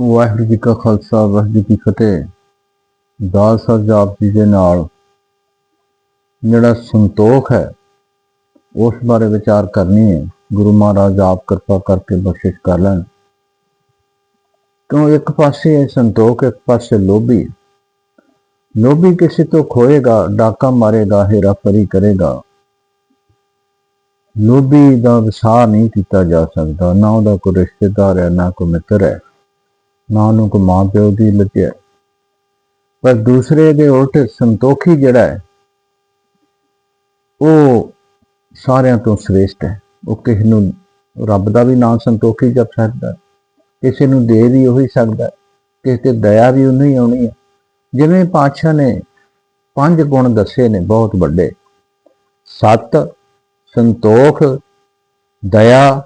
ਵਾਹਿਗੁਰੂ ਜੀ ਕਾ ਖਾਲਸਾ, ਵਾਹਿਗੁਰੂ ਜੀ ਕੀ ਫਤਿਹ। ਦਾਸ ਸਾਹਿਬ ਜੀ ਦੇ ਨਾਲ ਜਿਹੜਾ ਸੰਤੋਖ ਹੈ, ਉਸ ਬਾਰੇ ਵਿਚਾਰ ਕਰਨੀ ਹੈ। ਗੁਰੂ ਮਹਾਰਾਜ ਆਪ ਕਿਰਪਾ ਕਰਕੇ ਬਖਸ਼ਿਸ਼ ਕਰ ਲੈਣ। ਕਿਉਂ ਇੱਕ ਪਾਸੇ ਹੈ ਸੰਤੋਖ, ਇੱਕ ਪਾਸੇ ਲੋਭੀ। ਲੋਭੀ ਕਿਸੇ ਤੋਂ ਖੋਏਗਾ, ਡਾਕਾ ਮਾਰੇਗਾ, ਹੇਰਾ ਫਰੀ ਕਰੇਗਾ। ਲੋਭੀ ਦਾ ਵਿਸਾਰ ਨਹੀਂ ਕੀਤਾ ਜਾ ਸਕਦਾ। ਨਾ ਉਹਦਾ ਕੋਈ ਰਿਸ਼ਤੇਦਾਰ ਹੈ, ਨਾ ਕੋਈ ਮਿੱਤਰ ਹੈ। ਨਾ ਉਹਨੂੰ ਕੋਈ ਮਾਂ ਪਿਓ ਦੀ ਲੱਗਿਆ ਪਰ ਦੂਸਰੇ ਦੇ ਉਲਟ ਸੰਤੋਖੀ ਜਿਹੜਾ ਹੈ, ਉਹ ਸਾਰਿਆਂ ਤੋਂ ਸ੍ਰੇਸ਼ਟ ਹੈ। ਉਹ ਕਿਸੇ ਨੂੰ ਰੱਬ ਦਾ ਵੀ ਨਾਮ ਸੰਤੋਖੀ ਜਪ ਸਕਦਾ, ਕਿਸੇ ਨੂੰ ਦੇ ਵੀ ਉਹੀ ਸਕਦਾ, ਕਿਸੇ ਤੇ ਦਇਆ ਵੀ ਉਹਨੂੰ ਹੀ ਆਉਣੀ ਹੈ। ਜਿਵੇਂ ਪਾਤਸ਼ਾਹ ਨੇ ਪੰਜ ਗੁਣ ਦੱਸੇ ਨੇ, ਬਹੁਤ ਵੱਡੇ। ਸਤ, ਸੰਤੋਖ, ਦਇਆ,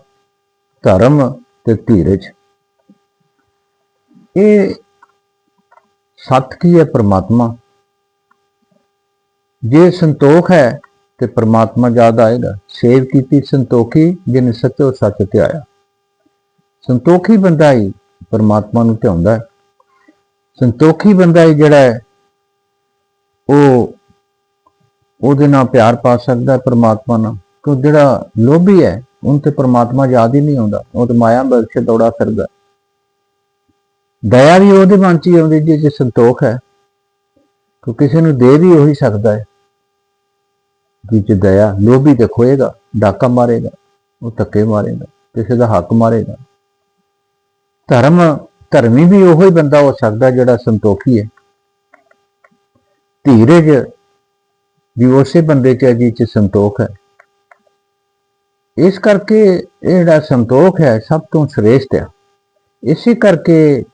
ਧਰਮ ਤੇ ਧੀਰਜ। ਇਹ ਸਤ ਕੀ ਹੈ? ਪ੍ਰਮਾਤਮਾ। ਜੇ ਸੰਤੋਖ ਹੈ ਤੇ ਪ੍ਰਮਾਤਮਾ ਯਾਦ ਆਏਗਾ। ਸੇਵ ਕੀਤੀ ਸੰਤੋਖੀ ਜਿਨ ਸਚੋ ਸੱਚ ਧਿਆਇਆ। ਸੰਤੋਖੀ ਬੰਦਾ ਹੀ ਪਰਮਾਤਮਾ ਨੂੰ ਧਿਆਉਂਦਾ ਹੈ। ਸੰਤੋਖੀ ਬੰਦਾ ਹੀ ਜਿਹੜਾ ਹੈ, ਉਹ ਉਹਦੇ ਨਾਲ ਪਿਆਰ ਪਾ ਸਕਦਾ ਹੈ ਪ੍ਰਮਾਤਮਾ ਨਾਲ। ਕਿਉਂ? ਜਿਹੜਾ ਲੋਭੀ ਹੈ, ਉਹਨੂੰ ਤੇ ਪਰਮਾਤਮਾ ਯਾਦ ਹੀ ਨਹੀਂ ਆਉਂਦਾ। ਉਹ ਤੇ ਮਾਇਆ ਬਖਸ਼ ਦੌੜਾ ਫਿਰਦਾ ਦਇਆ ਵੀ ਉਹਦੇ ਮਨ 'ਚ ਹੀ ਆਉਂਦੀ ਜੇ ਜੇ ਸੰਤੋਖ ਹੈ ਕਿ ਕਿਸੇ ਨੂੰ ਦੇ ਵੀ ਉਹੀ ਸਕਦਾ ਹੈ। ਜਿਹ ਦਇਆ, ਲੋਭੀ ਤੇ ਖੋਏਗਾ, ਡਾਕਾ ਮਾਰੇਗਾ, ਉਹ ਧੱਕੇ ਮਾਰੇਗਾ, ਕਿਸੇ ਦਾ ਹੱਕ ਮਾਰੇਗਾ। ਧਰਮ, ਧਰਮੀ ਵੀ ਉਹੀ ਬੰਦਾ ਹੋ ਸਕਦਾ ਜਿਹੜਾ ਸੰਤੋਖੀ ਹੈ। ਧੀਰਜ ਵੀ ਉਸੇ ਬੰਦੇ 'ਚ ਹੈ ਜਿਹ 'ਚ ਸੰਤੋਖ ਹੈ। ਇਸ ਕਰਕੇ ਇਹ ਜਿਹੜਾ ਸੰਤੋਖ ਹੈ ਸਭ ਤੋਂ ਸ੍ਰੇਸ਼ਟ ਹੈ। ਇਸੇ ਕਰਕੇ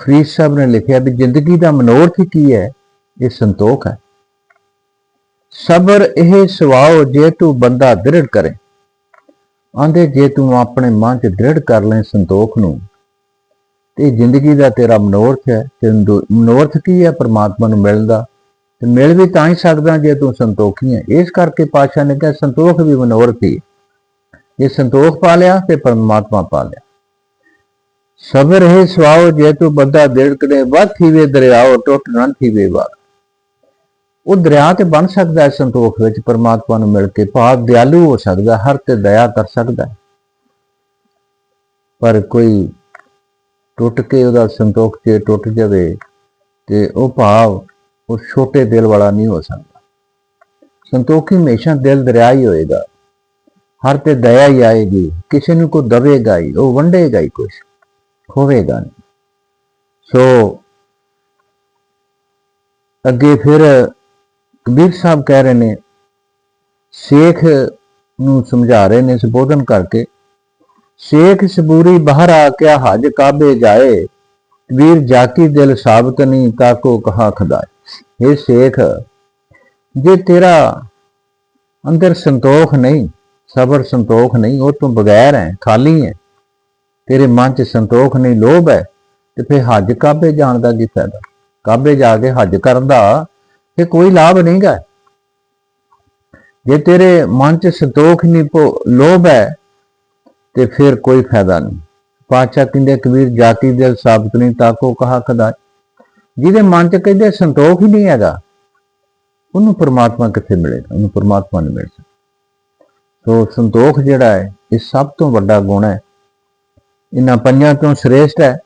ਫਰੀਦ ਸਾਹਿਬ ਨੇ ਲਿਖਿਆ ਵੀ ਜ਼ਿੰਦਗੀ ਦਾ ਮਨੋਰਥ ਕੀ ਹੈ? ਇਹ ਸੰਤੋਖ ਹੈ। ਸਬਰ ਇਹ ਸਵਾਉ ਜੇ ਤੂੰ ਬੰਦਾ ਦ੍ਰਿੜ ਕਰੇ। ਆਂਦੇ ਜੇ ਤੂੰ ਆਪਣੇ ਮਨ 'ਚ ਦ੍ਰਿੜ ਕਰ ਲੈ ਸੰਤੋਖ ਨੂੰ, ਤੇ ਜ਼ਿੰਦਗੀ ਦਾ ਤੇਰਾ ਮਨੋਰਥ ਹੈ, ਤੇ ਮਨੋਰਥ ਕੀ ਹੈ ਪਰਮਾਤਮਾ ਨੂੰ ਮਿਲਦਾ? ਤੇ ਮਿਲ ਵੀ ਤਾਂ ਹੀ ਸਕਦਾ ਜੇ ਤੂੰ ਸੰਤੋਖੀ ਹੈ। ਇਸ ਕਰਕੇ ਪਾਤਸ਼ਾਹ ਨੇ ਕਿਹਾ ਸੰਤੋਖ ਵੀ ਮਨੋਰਥ ਹੀ ਹੈ। ਇਹ ਸੰਤੋਖ ਪਾ ਲਿਆ ਤੇ ਪਰਮਾਤਮਾ ਪਾ ਲਿਆ। ਸਬਰ ਹੈ ਸਵਾਉ ਜੇ ਤੂੰ ਬੰਦਾ ਦਿਲ ਕਰੇ ਵੱਧ ਥੀਵੇ ਦਰਿਆਓ, ਟੁੱਟ ਨਾ ਥੀਵੇ ਉਹ ਦਰਿਆ ਤੇ ਬਣ ਸਕਦਾ ਹੈ ਸੰਤੋਖ ਵਿੱਚ, ਪਰਮਾਤਮਾ ਨੂੰ ਮਿਲ ਕੇ ਭਾਵ ਦਿਆਲੂ ਹੋ ਸਕਦਾ, ਹਰ ਤੇ ਦਇਆ ਕਰ ਸਕਦਾ ਹੈ। ਪਰ ਕੋਈ ਟੁੱਟ ਕੇ ਉਹਦਾ ਸੰਤੋਖ ਜੇ ਟੁੱਟ ਜਾਵੇ ਤੇ ਉਹ ਭਾਵ ਉਹ ਛੋਟੇ ਦਿਲ ਵਾਲਾ ਨਹੀਂ ਹੋ ਸਕਦਾ। ਸੰਤੋਖੀ ਹਮੇਸ਼ਾ ਦਿਲ ਦਰਿਆ ਹੀ ਹੋਏਗਾ। ਹਰ ਤੇ ਦਇਆ ਹੀ ਆਏਗੀ, ਕਿਸੇ ਨੂੰ ਕੋ ਦਵੇਗਾ ਹੀ, ਉਹ ਵੰਡੇਗਾ ਹੀ ਕੁਛ। ਖੋਵੇਗਾ ਨਹੀਂ। ਸੋ ਅੱਗੇ ਫਿਰ ਕਬੀਰ ਸਾਹਿਬ ਕਹਿ ਰਹੇ ਨੇ, ਸ਼ੇਖ ਨੂੰ ਸਮਝਾ ਰਹੇ ਨੇ ਸੰਬੋਧਨ ਕਰਕੇ, ਸ਼ੇਖ ਸਬੂਰੀ ਬਾਹਰ ਆ ਕੇ ਹਜ ਕਾਬੇ ਜਾਏ ਵੀਰ ਜਾਕੀ ਦਿਲ ਸਾਬਤ ਨਹੀਂ ਤਾਕੋ ਕਹਾ ਖਦਾ ਇਹ ਸ਼ੇਖ, ਜੇ ਤੇਰਾ ਅੰਦਰ ਸੰਤੋਖ ਨਹੀਂ, ਸਬਰ ਸੰਤੋਖ ਨਹੀਂ, ਉਹ ਤੋਂ ਬਗੈਰ ਹੈ, ਖਾਲੀ ਹੈ। ਤੇਰੇ ਮਨ 'ਚ ਸੰਤੋਖ ਨਹੀਂ, ਲੋਭ ਹੈ, ਤੇ ਫਿਰ ਹੱਜ ਕਾਬੇ ਜਾਣ ਦਾ ਕੀ ਫਾਇਦਾ? ਕਾਬੇ ਜਾ ਕੇ ਹੱਜ ਕਰਨ ਦਾ? ਤੇ ਕੋਈ ਲਾਭ ਨਹੀਂਗਾ ਜੇ ਤੇਰੇ ਮਨ 'ਚ ਸੰਤੋਖ ਨਹੀਂ ਲੋਭ ਹੈ, ਤੇ ਫਿਰ ਕੋਈ ਫਾਇਦਾ ਨਹੀਂ। ਪਾਤਸ਼ਾਹ ਕਹਿੰਦੇ, ਕਬੀਰ ਜਾਤੀ ਦਿਲ ਸਾਬਤ ਨਹੀਂ ਤਾਕੋ ਕਹਾ ਖਦਾ ਜਿਹਦੇ ਮਨ 'ਚ ਕਹਿੰਦੇ, ਸੰਤੋਖ ਹੀ ਨਹੀਂ ਹੈਗਾ, ਉਹਨੂੰ ਪਰਮਾਤਮਾ ਕਿੱਥੇ ਮਿਲੇਗਾ? ਉਹਨੂੰ ਪਰਮਾਤਮਾ ਨਹੀਂ ਮਿਲ ਸਕਦਾ। ਸੋ ਸੰਤੋਖ ਜਿਹੜਾ ਹੈ, ਇਹ ਸਭ ਤੋਂ ਵੱਡਾ ਗੁਣ ਹੈ। ਇਹਨਾਂ ਪੰਜਾਂ ਤੋਂ ਸ੍ਰੇਸ਼ਟ ਹੈ।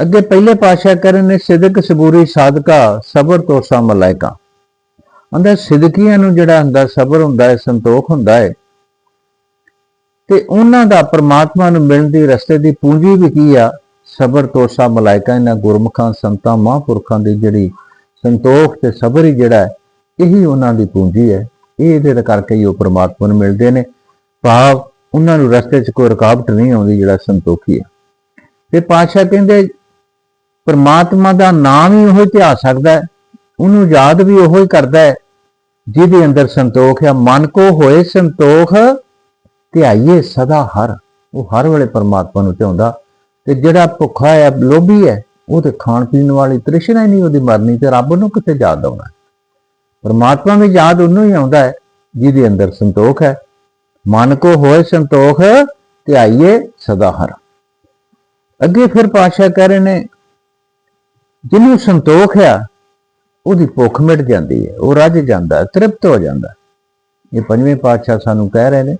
ਅੱਗੇ ਪਹਿਲੇ ਪਾਸ਼ਾ ਕਰਨ ਨੇ, ਸਿਦਕ ਸਬੂਰੀ ਸਾਦਕਾ, ਸਬਰ ਤੋਸਾ ਮਲਾਇਕਾ ਅੰਦਰ ਸਿਦਕੀਆਂ ਨੂੰ ਜਿਹੜਾ ਹੁੰਦਾ, ਸਬਰ ਹੁੰਦਾ ਹੈ, ਸੰਤੋਖ ਹੁੰਦਾ ਹੈ। ਤੇ ਉਹਨਾਂ ਦਾ ਪ੍ਰਮਾਤਮਾ ਨੂੰ ਮਿਲਣ ਦੀ ਰਸਤੇ ਦੀ ਪੂੰਜੀ ਵੀ ਕੀ ਆ? ਸਬਰ ਤੋਸਾ ਮਲਾਇਕਾ ਇਹਨਾਂ ਗੁਰਮੁਖਾਂ, ਸੰਤਾਂ, ਮਹਾਂਪੁਰਖਾਂ ਦੀ ਜਿਹੜੀ ਸੰਤੋਖ ਤੇ ਸਬਰ ਹੀ ਜਿਹੜਾ ਹੈ, ਇਹੀ ਉਹਨਾਂ ਦੀ ਪੂੰਜੀ ਹੈ। ਇਹ ਇਹਦੇ ਕਰਕੇ ਹੀ ਉਹ ਪ੍ਰਮਾਤਮਾ ਨੂੰ ਮਿਲਦੇ ਨੇ। ਭਾਵ ਉਹਨਾਂ ਨੂੰ ਰਸਤੇ 'ਚ ਕੋਈ ਰੁਕਾਵਟ ਨਹੀਂ ਆਉਂਦੀ ਜਿਹੜਾ ਸੰਤੋਖੀ ਹੈ। ਤੇ ਪਾਤਸ਼ਾਹ ਕਹਿੰਦੇ, ਪਰਮਾਤਮਾ ਦਾ ਨਾਮ ਹੀ ਉਹ ਧਿਆ ਸਕਦਾ ਹੈ, ਉਹਨੂੰ ਯਾਦ ਵੀ ਉਹੋ ਹੀ ਕਰਦਾ ਹੈ, ਜਿਹਦੇ ਅੰਦਰ ਸੰਤੋਖ ਹੈ। ਮਨ ਕੋ ਹੋਏ ਸੰਤੋਖ, ਧਿਆਈਏ ਸਦਾ ਹਰ। ਉਹ ਹਰ ਵੇਲੇ ਪਰਮਾਤਮਾ ਨੂੰ ਧਿਆਉਂਦਾ। ਤੇ ਜਿਹੜਾ ਭੁੱਖਾ ਹੈ, ਲੋਭੀ ਹੈ, ਉਹ ਤੇ ਖਾਣ ਪੀਣ ਵਾਲੀ ਤ੍ਰਿਸ਼ਨਾ ਹੀ ਨਹੀਂ, ਉਹਦੀ ਮਰਨੀ ਤੇ ਰੱਬ ਨੂੰ ਕਿੱਥੇ ਯਾਦ ਆਉਣਾ ਪਰਮਾਤਮਾ ਵੀ ਯਾਦ ਉਹਨੂੰ ਹੀ ਆਉਂਦਾ ਹੈ, ਜਿਹਦੇ ਅੰਦਰ ਸੰਤੋਖ ਹੈ। ਮਨ ਕੋ ਹੋਏ ਸੰਤੋਖ, ਧਿਆਈਏ ਸਦਾ ਹਰ। ਅੱਗੇ ਫਿਰ ਪਾਤਸ਼ਾਹ ਕਹਿ ਰਹੇ ਨੇ ਜਿਹਨੂੰ ਸੰਤੋਖ ਆ, ਉਹਦੀ ਭੁੱਖ ਮਿਟ ਜਾਂਦੀ ਹੈ, ਉਹ ਰੱਜ ਜਾਂਦਾ, ਤ੍ਰਿਪਤ ਹੋ ਜਾਂਦਾ। ਇਹ ਪੰਜਵੇਂ ਪਾਤਸ਼ਾਹ ਸਾਨੂੰ ਕਹਿ ਰਹੇ ਨੇ,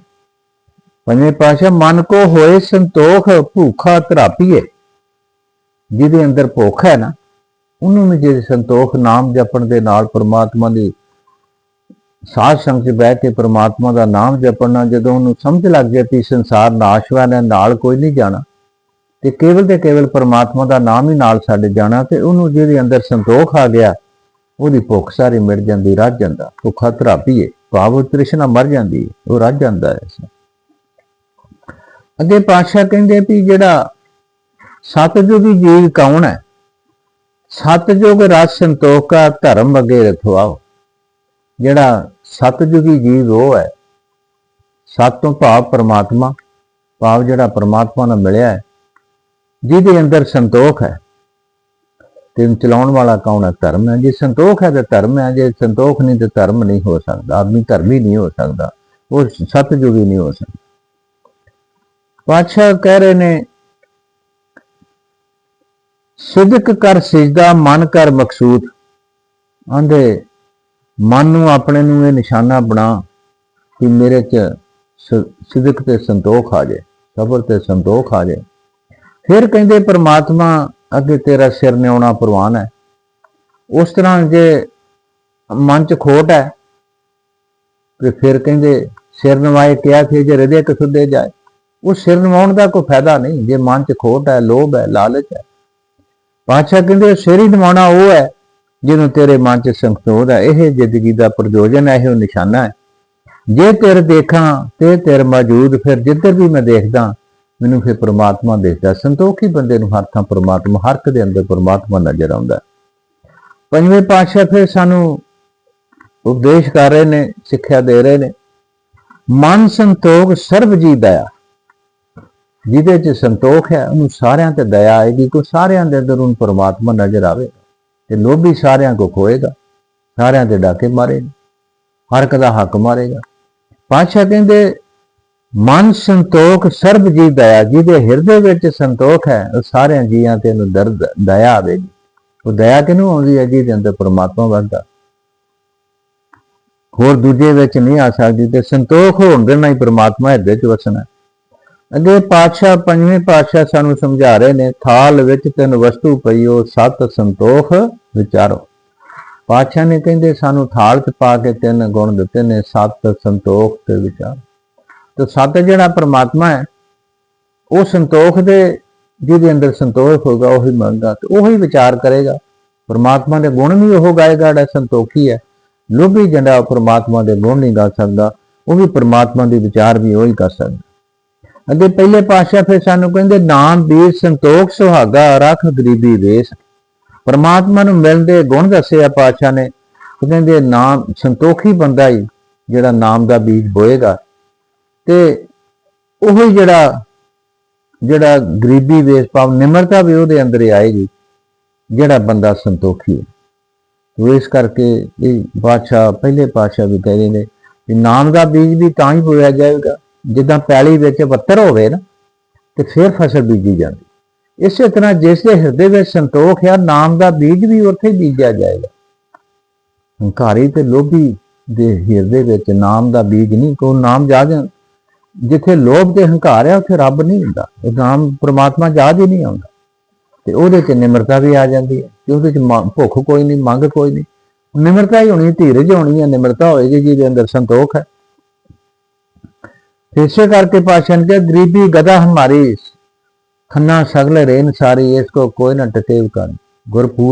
ਪੰਜਵੇਂ ਪਾਤਸ਼ਾਹ, ਮਨ ਕੋ ਹੋਏ ਸੰਤੋਖ, ਭੂਖਾ ਤਰਾਪੀਏ ਜਿਹਦੇ ਅੰਦਰ ਭੁੱਖ ਹੈ ਨਾ, ਉਹਨੂੰ ਵੀ ਜੇ ਸੰਤੋਖ ਨਾਮ ਜਪਣ ਦੇ ਨਾਲ ਪਰਮਾਤਮਾ ਦੀ ਸਾਧ ਸੰਗਤ 'ਚ ਬਹਿ ਕੇ ਪ੍ਰਮਾਤਮਾ ਦਾ ਨਾਮ ਜਪਣਾ, ਜਦੋਂ ਉਹਨੂੰ ਸਮਝ ਲੱਗ ਜਾਏ ਕਿ ਸੰਸਾਰ ਨਾਸ਼ਵਾਨ ਹੈ ਨਾਲ ਕੋਈ ਨਹੀਂ ਜਾਣਾ, ਤੇ ਕੇਵਲ ਤੇ ਕੇਵਲ ਪ੍ਰਮਾਤਮਾ ਦਾ ਨਾਮ ਹੀ ਨਾਲ ਸਾਡੇ ਜਾਣਾ, ਤੇ ਉਹਨੂੰ ਜਿਹਦੇ ਅੰਦਰ ਸੰਤੋਖ ਆ ਗਿਆ, ਉਹਦੀ ਭੁੱਖ ਸਾਰੀ ਮਿਟ ਜਾਂਦੀ, ਰੱਜ ਜਾਂਦਾ, ਭੁੱਖਾ ਧਰਾਪੀਏ, ਭਾਵ ਤ੍ਰਿਸ਼ਨਾ ਮਰ ਜਾਂਦੀ, ਉਹ ਰੱਜ ਜਾਂਦਾ ਹੈ। ਅੱਗੇ ਪਾਤਸ਼ਾਹ ਕਹਿੰਦੇ ਵੀ ਜਿਹੜਾ ਸਤਜੁਗੀ ਜੀਵ ਕੌਣ ਹੈ? ਸਤਜੁਗ ਰਸ ਸੰਤੋਖਾ ਧਰਮ ਅੱਗੇ ਰਖਵਾਓ। ਜਿਹੜਾ ਸਤਜੁਗੀ ਜੀਵ ਉਹ ਹੈ। ਸਤ ਤੋਂ ਭਾਵ ਪਰਮਾਤਮਾ, ਭਾਵ ਜਿਹੜਾ ਪਰਮਾਤਮਾ ਨਾਲ ਮਿਲਿਆ ਹੈ, ਜਿਹਦੇ ਅੰਦਰ ਸੰਤੋਖ ਹੈ। ਤੇ ਚਲਾਉਣ ਵਾਲਾ ਕੌਣ ਹੈ? ਧਰਮ ਹੈ। ਜੇ ਸੰਤੋਖ ਹੈ ਤਾਂ ਧਰਮ ਹੈ। ਜੇ ਸੰਤੋਖ ਨਹੀਂ ਤਾਂ ਧਰਮ ਨਹੀਂ ਹੋ ਸਕਦਾ। ਆਦਮੀ ਧਰਮੀ ਨਹੀਂ ਹੋ ਸਕਦਾ। ਉਹ ਸਤਜੁਗੀ ਨਹੀਂ ਹੋ ਸਕਦਾ। ਪਾਤਸ਼ਾਹ ਕਹਿ ਰਹੇ ਨੇ, ਸਿਦਕ ਕਰ ਸਿਜਦਾ, ਮਨ ਕਰ ਮਕਸੂਦ। ਆਂਦੇ ਮਨ ਨੂੰ ਆਪਣੇ ਨੂੰ ਇਹ ਨਿਸ਼ਾਨਾ ਬਣਾ ਕਿ ਮੇਰੇ ਚ ਸ- ਸਿਦਕ ਤੇ ਸੰਤੋਖ ਆ ਜਾਏ, ਸਬਰ ਤੇ ਸੰਤੋਖ ਆ ਜਾਏ। ਫਿਰ ਕਹਿੰਦੇ, ਪ੍ਰਮਾਤਮਾ ਅੱਗੇ ਤੇਰਾ ਸਿਰ ਨਿਉਣਾ ਪ੍ਰਵਾਨ ਹੈ। ਉਸ ਤਰ੍ਹਾਂ ਜੇ ਮਨ ਚ ਖੋਟ ਹੈ, ਤੇ ਫਿਰ ਕਹਿੰਦੇ, ਸਿਰ ਨਵਾਏ ਕਿਹਾ ਸੀ ਜੇ ਹਿਰਦੇ ਕਸੁੱਦੇ ਜਾਏ। ਉਹ ਸਿਰ ਨਵਾਉਣ ਦਾ ਕੋਈ ਫਾਇਦਾ ਨਹੀਂ, ਜੇ ਮਨ ਚ ਖੋਟ ਹੈ, ਲੋਭ ਹੈ, ਲਾਲਚ ਹੈ। ਪਾਤਸ਼ਾਹ ਕਹਿੰਦੇ ਸਿਰ ਹੀ ਨਿਵਾਉਣਾ ਉਹ ਹੈ ਜਿਹਨੂੰ ਤੇਰੇ ਮਨ ਚ ਸੰਤੋਖ ਹੈ, ਇਹ ਜ਼ਿੰਦਗੀ ਦਾ ਪ੍ਰਯੋਜਨ ਹੈ, ਇਹ ਨਿਸ਼ਾਨਾ ਹੈ। ਜੇ ਤੇਰੇ ਦੇਖਾਂ, ਤੇ ਤੇਰੇ ਮੌਜੂਦ ਫਿਰ ਜਿੱਧਰ ਵੀ ਮੈਂ ਦੇਖਦਾ, ਮੈਨੂੰ ਫਿਰ ਪ੍ਰਮਾਤਮਾ ਦਿਖਦਾ। ਸੰਤੋਖੀ ਬੰਦੇ ਨੂੰ ਹਰ ਥਾਂ ਪ੍ਰਮਾਤਮਾ, ਹਰ ਇੱਕ ਦੇ ਅੰਦਰ ਪ੍ਰਮਾਤਮਾ ਨਜ਼ਰ ਆਉਂਦਾ। ਪੰਜਵੇਂ ਪਾਤਸ਼ਾਹ ਫਿਰ ਸਾਨੂੰ ਉਪਦੇਸ਼ ਕਰ ਰਹੇ ਨੇ, ਸਿੱਖਿਆ ਦੇ ਰਹੇ ਨੇ। ਮਨ ਸੰਤੋਖ ਸਰਬ ਜੀ ਦਇਆ। ਜਿਹਦੇ 'ਚ ਸੰਤੋਖ ਹੈ, ਉਹਨੂੰ ਸਾਰਿਆਂ ਤੇ ਦਇਆ ਆਏਗੀ ਕੋ ਸਾਰਿਆਂ ਦੇ ਅੰਦਰ ਉਹਨੂੰ ਪਰਮਾਤਮਾ ਨਜ਼ਰ ਆਵੇ। ਤੇ ਲੋਭੀ ਸਾਰਿਆਂ ਕੋ ਖੋਏਗਾ, ਸਾਰਿਆਂ ਤੇ ਡਾਕੇ ਮਾਰੇਗਾ, ਹਰ ਇੱਕ ਦਾ ਹੱਕ ਮਾਰੇਗਾ। ਪਾਤਸ਼ਾਹ ਕਹਿੰਦੇ, ਮਨ ਸੰਤੋਖ, ਸਰਬ ਜੀ ਦਇਆ, ਜਿਹਦੇ ਹਿਰਦੇ ਵਿੱਚ ਸੰਤੋਖ ਹੈ, ਉਹ ਸਾਰਿਆਂ ਜੀਆਂ ਤੇ ਨੂੰ ਦਰਦ ਦਇਆ ਆਵੇਗੀ ਉਹ ਦਇਆ ਕਿਨੂੰ ਆਉਂਦੀ ਹੈ? ਜਿਹਦੇ ਅੰਦਰ ਪਰਮਾਤਮਾ ਵਸਦਾ ਹੋਰ ਦੂਜੇ ਵਿੱਚ ਨਹੀਂ ਆ ਸਕਦੀ, ਤੇ ਸੰਤੋਖ ਹੋਣ ਦੇ ਨਾਲ ਹੀ ਪਰਮਾਤਮਾ ਹਿਰਦੇ 'ਚ ਵਸਣਾ ਅੱਗੇ ਪਾਤਸ਼ਾਹ, ਪੰਜਵੇਂ ਪਾਤਸ਼ਾਹ ਸਾਨੂੰ ਸਮਝਾ ਰਹੇ ਨੇ, ਥਾਲ ਵਿੱਚ ਤਿੰਨ ਵਸਤੂ ਪਈਓ ਸਤ ਸੰਤੋਖ ਵਿਚਾਰੋ। ਪਾਤਸ਼ਾਹ ਨੇ ਕਹਿੰਦੇ, ਸਾਨੂੰ ਥਾਲ 'ਚ ਪਾ ਕੇ ਤਿੰਨ ਗੁਣ ਦਿੱਤੇ ਨੇ, ਸਤ ਸੰਤੋਖ ਤੇ ਵਿਚਾਰ। ਤੇ ਸਤ ਜਿਹੜਾ ਪ੍ਰਮਾਤਮਾ ਹੈ, ਉਹ ਸੰਤੋਖ ਦੇ, ਜਿਹਦੇ ਅੰਦਰ ਸੰਤੋਖ ਹੋਗਾ ਉਹੀ ਮੰਗਦਾ ਤੇ ਉਹੀ ਵਿਚਾਰ ਕਰੇਗਾ। ਪਰਮਾਤਮਾ ਦੇ ਗੁਣ ਵੀ ਉਹ ਗਾਏਗਾ, ਜਿਹੜਾ ਸੰਤੋਖੀ ਹੈ। ਲੋਭੀ ਜਿਹੜਾ ਪਰਮਾਤਮਾ ਦੇ ਗੁਣ ਨਹੀਂ ਗਾ ਸਕਦਾ, ਉਹ ਵੀ ਪਰਮਾਤਮਾ ਦੇ ਵਿਚਾਰ ਵੀ ਉਹੀ ਕਰ ਸਕਦਾ। ਅਤੇ ਪਹਿਲੇ ਪਾਤਸ਼ਾਹ ਫਿਰ ਸਾਨੂੰ ਕਹਿੰਦੇ, ਨਾਮ ਵੀਰ ਸੰਤੋਖ ਸੁਹਾਗਾ, ਰੱਖ ਗਰੀਬੀ ਵੇਸ। ਪਰਮਾਤਮਾ ਨੂੰ ਮਿਲਦੇ ਗੁਣ ਦੱਸਿਆ ਪਾਤਸ਼ਾਹ ਨੇ। ਕਹਿੰਦੇ, ਨਾਮ ਸੰਤੋਖੀ ਬੰਦਾ ਹੀ ਜਿਹੜਾ ਨਾਮ ਦਾ ਬੀਜ ਬੋਏਗਾ। ਤੇ ਉਹ ਹੀ ਜਿਹੜਾ ਜਿਹੜਾ ਗਰੀਬੀ ਵੇਸ ਪਾਵ ਨਿਮਰਤਾ ਵੀ ਉਹਦੇ ਅੰਦਰ ਆਏਗੀ, ਜਿਹੜਾ ਬੰਦਾ ਸੰਤੋਖੀ ਹੈ ਤੋ ਇਸ ਕਰਕੇ ਇਹ ਬਾਦਸ਼ਾਹ ਪਹਿਲੇ ਪਾਤਸ਼ਾਹ ਵੀ ਕਹਿੰਦੇ ਨੇ ਨਾਮ ਦਾ ਬੀਜ ਵੀ ਤਾਂ ਹੀ ਬੋਇਆ ਜਾਏਗਾ ਜਿੱਦਾਂ ਪੈਲੀ ਵਿੱਚ ਵੱਤਰ ਹੋਵੇ ਨਾ, ਤੇ ਫਿਰ ਫਸਲ ਬੀਜੀ ਜਾਂਦੀ। ਇਸੇ ਤਰ੍ਹਾਂ ਜਿਸ ਦੇ ਹਿਰਦੇ ਵਿੱਚ ਸੰਤੋਖ ਹੈ ਨਾਮ ਦਾ ਬੀਜ ਵੀ ਉੱਥੇ ਬੀਜਿਆ ਜਾਏਗਾ। ਹੰਕਾਰੀ ਤੇ ਲੋਭੀ ਦੇ ਹਿਰਦੇ ਵਿੱਚ ਨਾਮ ਦਾ ਬੀਜ ਨਹੀਂ ਕੋ ਨਾਮ ਜਾ ਜਾਂ ਜਿੱਥੇ ਲੋਭ ਤੇ ਹੰਕਾਰ ਹੈ ਉੱਥੇ ਰੱਬ ਨਹੀਂ ਹੁੰਦਾ। ਉਹ ਨਾਮ ਪ੍ਰਮਾਤਮਾ ਯਾਦ ਹੀ ਨਹੀਂ ਆਉਂਦਾ। ਤੇ ਉਹਦੇ ਚ ਨਿਮਰਤਾ ਵੀ ਆ ਜਾਂਦੀ ਹੈ। ਕਿ ਉਹਦੇ ਚ ਮ- ਭੁੱਖ ਕੋਈ ਨਹੀਂ, ਮੰਗ ਕੋਈ ਨਹੀਂ। ਨਿਮਰਤਾ ਹੀ ਹੋਣੀ, ਧੀਰਜ ਹੋਣੀ ਹੈ ਨਿਮਰਤਾ ਹੋਏਗੀ, ਜਿਹਦੇ ਅੰਦਰ ਸੰਤੋਖ ਹੈ। ਤੇ ਇਸੇ ਕਰਕੇ ਪਾਸ਼ਾ ਨੇ ਕਿਹਾ, ਗਰੀਬੀ ਗਦਾ ਹਮਾਰੀ ਖੰਨਾ ਸਗਲ ਰੇਨ ਸਾਰੀ, ਇਸ ਕੋ ਕੋਈ ਨਾ ਟਟੇਵ ਕਰ।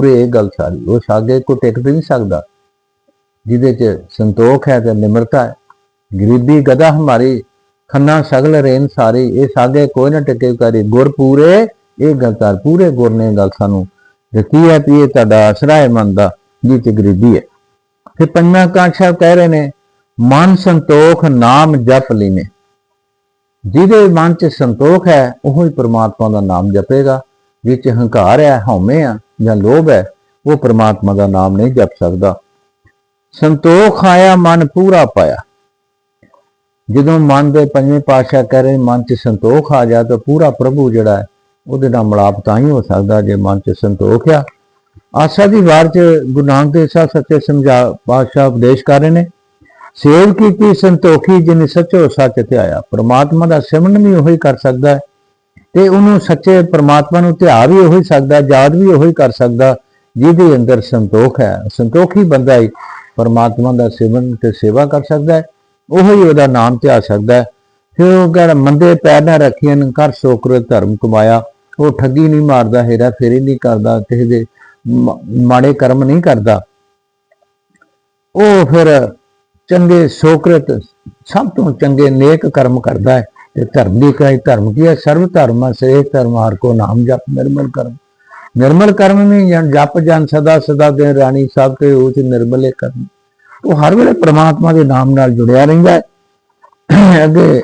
ਇਹ ਗੱਲ ਸਾਰੀ। ਉਹ ਸਾਗੇ ਕੋ ਟਿਕ ਵੀ ਨਹੀਂ ਸਕਦਾ, ਜਿਹਦੇ ਚ ਸੰਤੋਖ ਹੈ ਤੇ ਨਿਮਰਤਾ ਹੈ। ਗਰੀਬੀ ਗਦਾ ਹਮਾਰੀ ਖੰਨਾ ਸਗਲ ਰੇਨ ਸਾਰੀ, ਇਹ ਸਾਗੇ ਕੋਈ ਨਾ ਟਿਕੇ ਕਰੀ। ਗੁਰ ਇਹ ਗੱਲ ਪੂਰੇ ਗੁਰ ਨੇ ਗੱਲ ਸਾਨੂੰ ਦਿੱਤੀ ਹੈ ਵੀ ਇਹ ਤੁਹਾਡਾ ਆਸਰਾ ਹੈ ਮਨ ਦਾ ਜਿਹ ਚ ਗਰੀਬੀ ਹੈ। ਫਿਰ ਪੰਜਵਾਂ ਕਾਂਸ਼ਾ ਕਹਿ ਰਹੇ ਨੇ, ਮਨ ਸੰਤੋਖ ਨਾਮ ਜਪ ਲੀਨੇ। ਜਿਹਦੇ ਮਨ ਚ ਸੰਤੋਖ ਹੈ, ਉਹ ਹੀ ਪ੍ਰਮਾਤਮਾ ਦਾ ਨਾਮ ਜਪੇਗਾ। ਵਿੱਚ ਹੰਕਾਰ ਹੈ, ਹਉਮੈ ਆ ਜਾਂ ਲੋਭ ਹੈ, ਉਹ ਪ੍ਰਮਾਤਮਾ ਦਾ ਨਾਮ ਨਹੀਂ ਜਪ ਸਕਦਾ। ਸੰਤੋਖ ਆਇਆ, ਮਨ ਪੂਰਾ ਪਾਇਆ। ਜਦੋਂ ਮਨ ਦੇ ਪੰਜਵੇਂ ਪਾਤਸ਼ਾਹ ਕਹਿ ਰਹੇ, ਮਨ 'ਚ ਸੰਤੋਖ ਆ ਜਾ, ਤਾਂ ਪੂਰਾ ਪ੍ਰਭੂ ਜਿਹੜਾ ਹੈ, ਉਹਦੇ ਨਾਲ ਮਿਲਾਪ ਤਾਂ ਹੀ ਹੋ ਸਕਦਾ ਜੇ ਮਨ 'ਚ ਸੰਤੋਖ ਆ। ਆਸਾ ਦੀ ਵਾਰ 'ਚ ਗੁਰੂ ਨਾਨਕ ਦੇਵ ਸਾਹਿਬ ਸੱਚੇ ਸਮਝਾ ਪਾਤਸ਼ਾਹ ਉਪਦੇਸ਼ ਕਰ ਰਹੇ ਨੇ ਸੇਵ ਕੀਤੀ, ਸੰਤੋਖੀ ਜਿਨ ਸੱਚੋ ਸੱਚ ਧਿਆਇਆ ਪ੍ਰਮਾਤਮਾ ਦਾ ਸਿਮਰਨ ਵੀ ਉਹੀ ਕਰ ਸਕਦਾ ਹੈ ਤੇ ਉਹਨੂੰ ਸੱਚੇ ਪ੍ਰਮਾਤਮਾ ਨੂੰ ਧਿਆ ਵੀ ਉਹੀ ਸਕਦਾ, ਯਾਦ ਵੀ ਉਹੀ ਕਰ ਸਕਦਾ, ਜਿਹਦੇ ਅੰਦਰ ਸੰਤੋਖ ਹੈ। ਸੰਤੋਖੀ ਬੰਦਾ ਹੀ ਪਰਮਾਤਮਾ ਦਾ ਸਿਮਰਨ ਤੇ ਸੇਵਾ ਕਰ ਸਕਦਾ ਹੈ, ਉਹੀ ਉਹਦਾ ਨਾਮ ਧਿਆ ਸਕਦਾ ਹੈ। ਫਿਰ ਉਹ ਕਹਿੰਦਾ ਮੰਦੇ ਪੈਰ ਨਾ ਰੱਖੀਆਂ ਕਰ ਸੋਕਰ ਧਰਮ ਕਮਾਇਆ। ਉਹ ਠੱਗੀ ਨਹੀਂ ਮਾਰਦਾ, ਹੇਰਾ ਫੇਰੀ ਨਹੀਂ ਕਰਦਾ, ਕਿਸੇ ਦੇ ਮਾੜੇ ਕਰਮ ਨਹੀਂ ਕਰਦਾ। ਉਹ ਫਿਰ ਚੰਗੇ ਸੋਕਰਤ ਸਭ ਤੋਂ ਚੰਗੇ ਨੇਕ ਕਰਮ ਕਰਦਾ ਹੈ ਤੇ ਧਰਮ ਦੀ ਕਹੀ ਧਰਮ ਕੀ ਹੈ? ਸਰਵ ਧਰਮ ਸੇ ਧਰਮ ਹਰ ਕੋ ਨਾਮ ਜਪ, ਨਿਰਮਲ ਕਰਮ। ਨਿਰਮਲ ਕਰਮ ਨਹੀਂ ਜਨ ਜਪ ਜਨ ਸਦਾ ਸਦਾ ਦੇ ਰਾਣੀ ਸਾਹਿਬ ਤੇ ਉਚ ਨਿਰਮਲੇ ਕਰਮ। ਉਹ ਹਰ ਵੇਲੇ ਪ੍ਰਮਾਤਮਾ ਦੇ ਨਾਮ ਨਾਲ ਜੁੜਿਆ ਰਹਿੰਦਾ ਹੈ। ਅੱਗੇ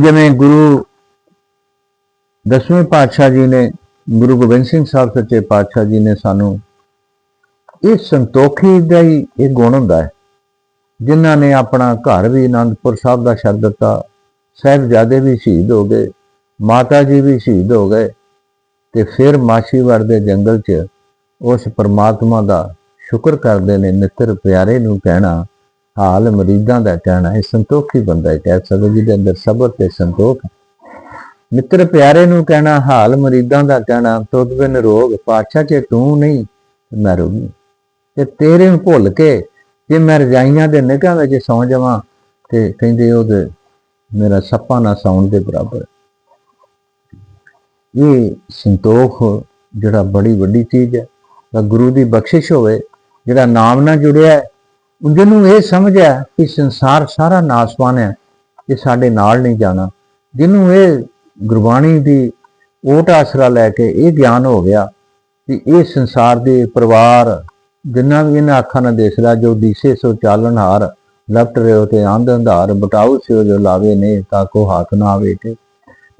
ਜਿਵੇਂ ਗੁਰੂ ਦਸਵੇਂ ਪਾਤਸ਼ਾਹ ਜੀ ਨੇ, ਗੁਰੂ ਗੋਬਿੰਦ ਸਿੰਘ ਸਾਹਿਬ ਸੱਚੇ ਪਾਤਸ਼ਾਹ ਜੀ ਨੇ ਸਾਨੂੰ ਇਹ ਸੰਤੋਖੀ ਦਾ ਹੀ ਇਹ ਗੁਣ ਹੁੰਦਾ ਹੈ। ਜਿਨ੍ਹਾਂ ਨੇ ਆਪਣਾ ਘਰ ਵੀ ਆਨੰਦਪੁਰ ਸਾਹਿਬ ਦਾ ਛੱਡ ਦਿੱਤਾ, ਸਾਹਿਬਜ਼ਾਦੇ ਵੀ ਸ਼ਹੀਦ ਹੋ ਗਏ ਮਾਤਾ ਜੀ ਵੀ ਸ਼ਹੀਦ ਹੋ ਗਏ ਤੇ ਫਿਰ ਮਾਛੀਵਾੜ ਦੇ ਜੰਗਲ 'ਚ ਉਸ ਪਰਮਾਤਮਾ ਦਾ ਸ਼ੁਕਰ ਕਰਦੇ ਨੇ, ਮਿੱਤਰ ਪਿਆਰੇ ਨੂੰ ਕਹਿਣਾ, ਹਾਲ ਮਰੀਦਾਂ ਦਾ ਕਹਿਣਾ, ਇਹ ਸੰਤੋਖੀ ਬੰਦਾ ਹੈ ਕਹਿ ਸਕਦੇ, ਜਿਹਦੇ ਅੰਦਰ ਸਬਰ ਤੇ ਸੰਤੋਖ ਹੈ। ਮਿੱਤਰ ਪਿਆਰੇ ਨੂੰ ਕਹਿਣਾ, ਹਾਲ ਮਰੀਦਾਂ ਦਾ ਕਹਿਣਾ, ਤੁਧ ਬਿਨ ਰੋਗ ਪਾਛਾ ਕਿ ਤੂੰ ਨਹੀਂ, ਮੈਂ ਰੋਗੀ ਤੇ ਤੇਰੇ ਨੂੰ ਭੁੱਲ ਕੇ ਜੇ ਮੈਂ ਰਜਾਈਆਂ ਦੇ ਨਿਗਾਹ ਵਿੱਚ ਸੌਂ ਜਾਵਾਂ ਤੇ ਕਹਿੰਦੇ ਉਹਦੇ ਮੇਰਾ ਸੱਪਾ ਨਾ ਸੌਣ ਦੇ ਬਰਾਬਰ। ਇਹ ਸੰਤੋਖ ਜਿਹੜਾ ਬੜੀ ਵੱਡੀ ਚੀਜ਼ ਹੈ। ਤਾਂ ਗੁਰੂ ਦੀ ਬਖਸ਼ਿਸ਼ ਹੋਵੇ, ਜਿਹੜਾ ਨਾਮ ਨਾਲ ਜੁੜਿਆ ਹੈ, ਜਿਹਨੂੰ ਇਹ ਸਮਝ ਹੈ ਕਿ ਸੰਸਾਰ ਸਾਰਾ ਨਾਸਵਾਨ ਹੈ, ਇਹ ਸਾਡੇ ਨਾਲ ਨਹੀਂ ਜਾਣਾ। ਜਿਹਨੂੰ ਇਹ ਗੁਰਬਾਣੀ ਦੀ ਓਟ ਆਸਰਾ ਲੈ ਕੇ ਇਹ ਗਿਆਨ ਹੋ ਗਿਆ ਕਿ ਇਹ ਸੰਸਾਰ ਦੇ ਪਰਿਵਾਰ ਜਿੰਨਾ ਵੀ ਇਹਨਾਂ ਅੱਖਾਂ ਨਾਲ ਦਿਸਦਾ ਜੋ ਦਿਸੇ ਸੋ ਚਾਲਨ ਹਾਰ, ਲਪਟ ਰਿਓ ਤੇ ਆਂਧ ਅੰਧਾਰ ਬਟਾਉ ਸਿਓ ਜੋ ਲਾਵੇ ਨੇ, ਤਾਂ ਕੋ ਹੱਥ ਨਾ ਆਵੇ ਤੇ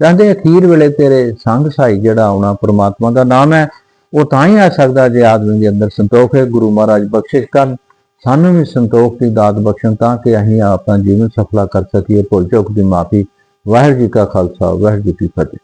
ਕਹਿੰਦੇ, ਅਖੀਰ ਵੇਲੇ ਤੇਰੇ ਸੰਗ ਸਾਈ ਜਿਹੜਾ ਆਉਣਾ ਪ੍ਰਮਾਤਮਾ ਦਾ ਨਾਮ ਹੈ, ਉਹ ਤਾਂ ਹੀ ਆ ਸਕਦਾ ਜੇ ਆਦਮੀ ਦੇ ਅੰਦਰ ਸੰਤੋਖ ਹੈ, ਗੁਰੂ ਮਹਾਰਾਜ ਬਖਸ਼ਿਸ਼ ਕਰਨ। ਸਾਨੂੰ ਵੀ ਸੰਤੋਖ ਦੀ ਦਾਤ ਬਖਸ਼ਣ ਤਾਂ ਕਿ ਅਸੀਂ ਆਪਣਾ ਜੀਵਨ ਸਫਲਾ ਕਰ ਸਕੀਏ। ਭੁੱਲ ਚੁੱਕ ਦੀ ਮਾਫੀ। ਵਾਹਿਗੁਰੂ ਜੀ ਕਾ ਖਾਲਸਾ, ਵਾਹਿਗੁਰੂ ਜੀ ਕੀ ਫਤਿਹ।